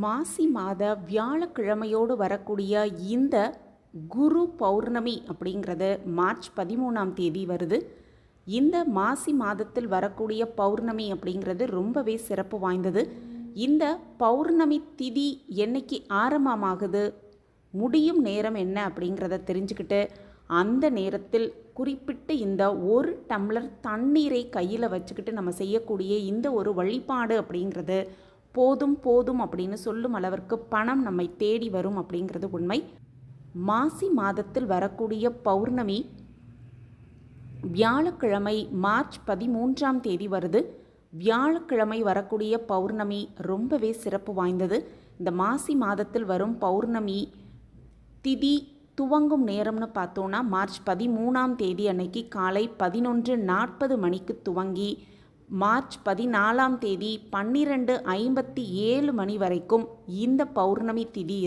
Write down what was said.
மாசி மாத வியாழக்கிழமையோடு வரக்கூடிய இந்த குரு பௌர்ணமி அப்படிங்கிறது மார்ச் பதிமூணாம் தேதி வருது. இந்த மாசி மாதத்தில் வரக்கூடிய பௌர்ணமி அப்படிங்கிறது ரொம்பவே சிறப்பு வாய்ந்தது. இந்த பௌர்ணமி திதி என்னைக்கு ஆரம்பமாகுது முடியும் நேரம் என்ன அப்படிங்கிறத தெரிஞ்சுக்கிட்டு அந்த நேரத்தில் குறிப்பிட்டு இந்த ஒரு டம்ளர் தண்ணீரை கையில் வச்சுக்கிட்டு நம்ம செய்யக்கூடிய இந்த ஒரு வழிபாடு அப்படிங்கிறது போதும் போதும் அப்படின்னு சொல்லும் அளவிற்கு பணம் நம்மை தேடி வரும் அப்படிங்கிறது உண்மை. மாசி மாதத்தில் வரக்கூடிய பௌர்ணமி வியாழக்கிழமை மார்ச் பதிமூன்றாம் தேதி வருது. வியாழக்கிழமை வரக்கூடிய பௌர்ணமி ரொம்பவே சிறப்பு வாய்ந்தது. இந்த மாசி மாதத்தில் வரும் பௌர்ணமி திதி துவங்கும் நேரம்னு பார்த்தோன்னா மார்ச் பதிமூணாம் தேதி அன்னைக்கு காலை பதினொன்று நாற்பது மணிக்கு துவங்கி மார்ச் பதினாலாம் தேதி பன்னிரெண்டு ஐம்பத்தி ஏழு மணி வரைக்கும் இந்த பௌர்ணமி திதி